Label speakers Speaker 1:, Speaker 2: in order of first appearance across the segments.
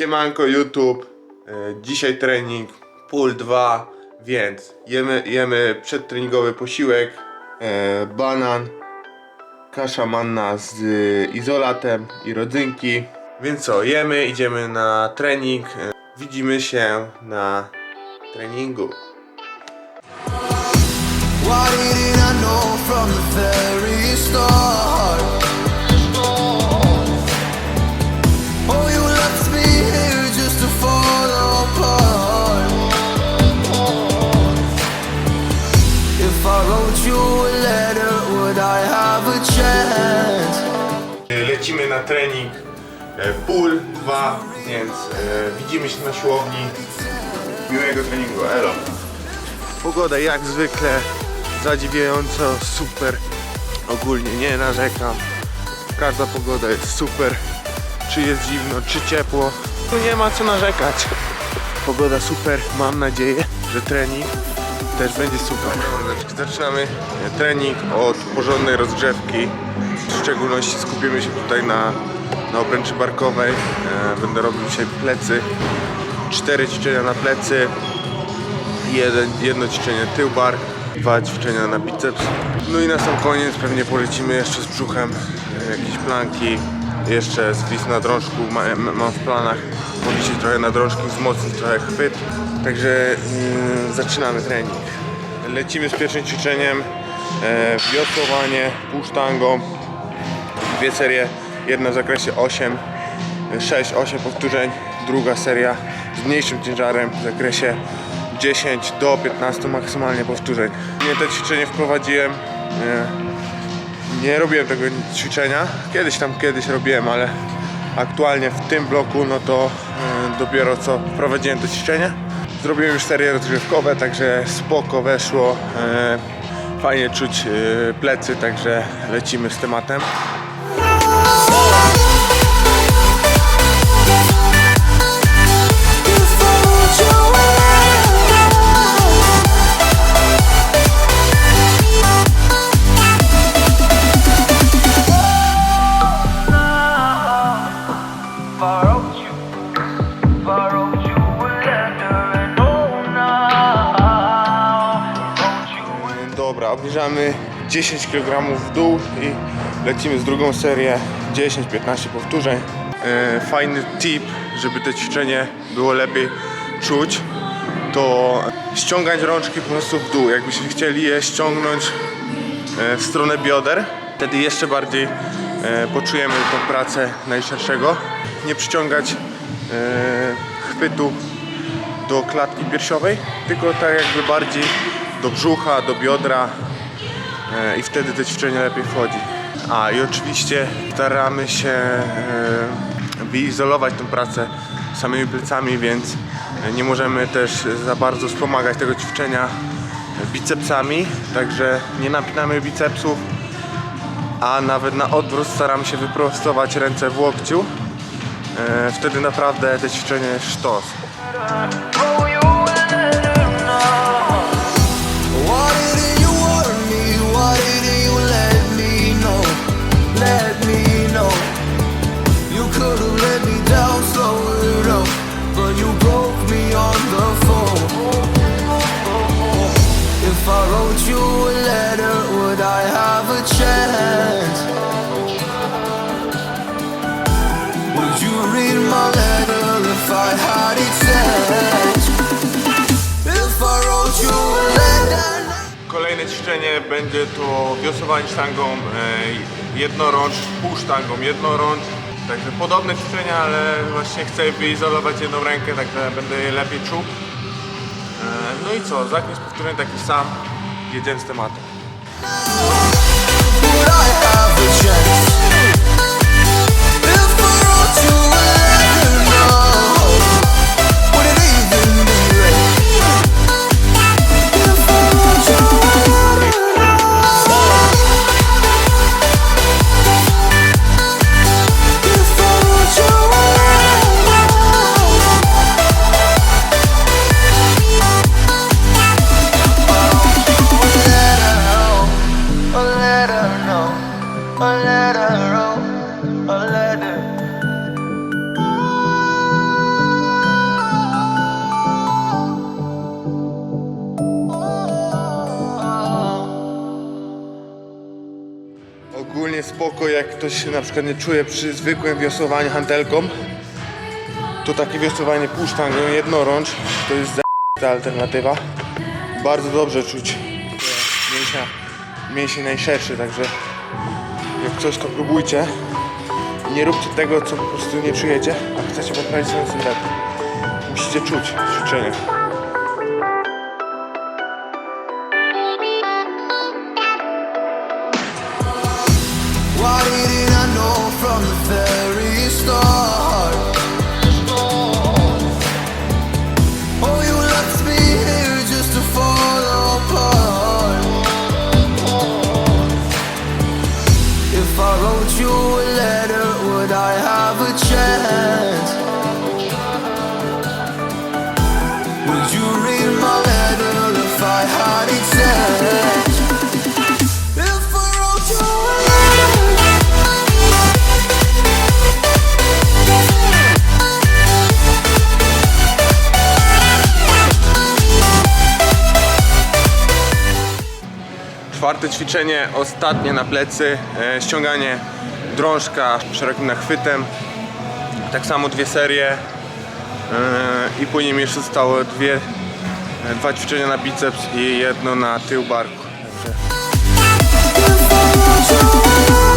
Speaker 1: Siemanko YouTube, e, dzisiaj trening pull 2, więc jemy, jemy przedtreningowy posiłek, e, banan, kasza manna z e, izolatem i rodzynki. Więc co, jemy, idziemy na trening, widzimy się na treningu.
Speaker 2: Why I know from the very start?
Speaker 1: Na trening e, pull 2, więc e, widzimy się na siłowni. Miłego treningu, elo. Pogoda jak zwykle zadziwiająco super. Ogólnie nie narzekam. Każda pogoda jest super. Czy jest zimno, czy ciepło. Tu nie ma co narzekać. Pogoda super. Mam nadzieję, że trening też będzie super. Zaczynamy trening od porządnej rozgrzewki. W szczególności skupimy się tutaj na, na obręczy barkowej. E, Będę robił dzisiaj plecy. Cztery ćwiczenia na plecy. Jeden, jedno ćwiczenie tył bar, dwa ćwiczenia na biceps. No i na sam koniec pewnie polecimy jeszcze z brzuchem e, jakieś planki, jeszcze spis na drążku ma, ma- mam w planach powisieć trochę na drążku, wzmocnić trochę chwyt. Także mm, zaczynamy trening. Lecimy z pierwszym ćwiczeniem, e, wiosłowanie, sztangą, dwie serie, jedna w zakresie 8, 6-8 powtórzeń, druga seria z mniejszym ciężarem w zakresie 10 do 15 maksymalnie powtórzeń. Nie to ćwiczenie wprowadziłem, nie, nie robiłem tego ćwiczenia, kiedyś tam kiedyś robiłem, ale aktualnie w tym bloku no to e, dopiero co wprowadziłem to ćwiczenie. Zrobiłem już serie rozgrzewkowe, także spoko weszło, e, fajnie czuć e, plecy, także lecimy z tematem. Obniżamy 10 kg w dół i lecimy z drugą serię 10-15 powtórzeń. E, Fajny tip, żeby to ćwiczenie było lepiej czuć, to ściągać rączki po prostu w dół. Jakbyście chcieli je ściągnąć e, w stronę bioder, wtedy jeszcze bardziej e, poczujemy tą pracę najszerszego. Nie przyciągać chwytu do klatki piersiowej, tylko tak jakby bardziej do brzucha, do biodra e, i wtedy to ćwiczenie lepiej wchodzi. A i oczywiście staramy się e, wyizolować tę pracę samymi plecami, więc nie możemy też za bardzo wspomagać tego ćwiczenia bicepsami, także nie napinamy bicepsów, a nawet na odwrót staramy się wyprostować ręce w łokciu. E, Wtedy naprawdę to ćwiczenie sztos. Będzie to wiosłowanie sztangą e, jednorącz, pół sztangą jednorącz. Także podobne ćwiczenia, ale właśnie chcę wyizolować jedną rękę, także będę je lepiej czuł. E, no i co, zakres powtórzeń taki sam, jedziemy z tematem. Ktoś się na przykład nie czuje przy zwykłym wiosłowaniu hantelką, to takie wiosłowanie półsztangą jednorącz to jest za alternatywa. Bardzo dobrze czuć te mięsia, mięsień najszerszy, także jak coś to próbujcie. Nie róbcie tego, co po prostu nie czujecie, a chcecie poprawić swoją sylwetę. Musicie czuć w
Speaker 2: Why didn't I know from the very start? Oh, you left me here just to fall apart. If I wrote you a letter, would I have a chance? Would you read
Speaker 1: Czwarte ćwiczenie, ostatnie na plecy, e, ściąganie drążka szerokim nachwytem. Tak samo dwie serie e, i później mi jeszcze zostało dwie, e, dwa ćwiczenia na biceps i jedno na tył barku. Także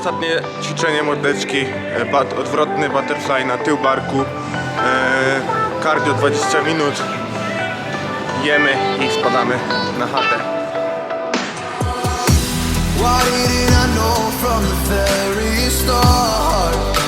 Speaker 1: ostatnie ćwiczenie mordeczki, e, bat, odwrotny butterfly na tył barku, e, cardio 20 minut, jemy i spadamy na chatę.
Speaker 2: Why I know from the very start?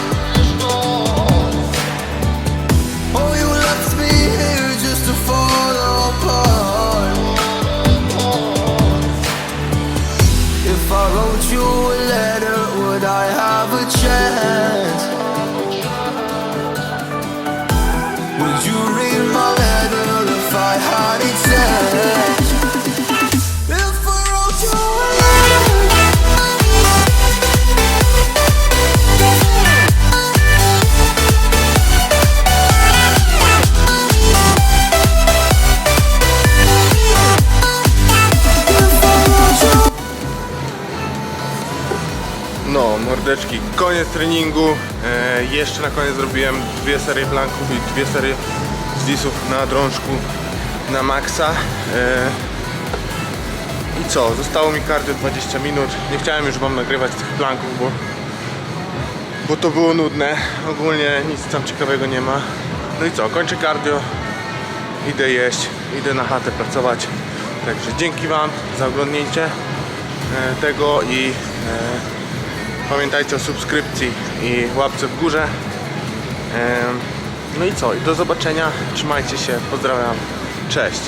Speaker 1: Koniec treningu. E, jeszcze na koniec zrobiłem dwie serie planków i dwie serie zwisów na drążku na maksa. E, I co, zostało mi cardio 20 minut. Nie chciałem już wam nagrywać tych planków, bo, bo to było nudne. Ogólnie nic tam ciekawego nie ma. No i co, kończę cardio. Idę jeść, idę na chatę pracować. Także dzięki wam za oglądnięcie e, tego i e, Pamiętajcie o subskrypcji i łapce w górze. No i co? Do zobaczenia. Trzymajcie się. Pozdrawiam. Cześć.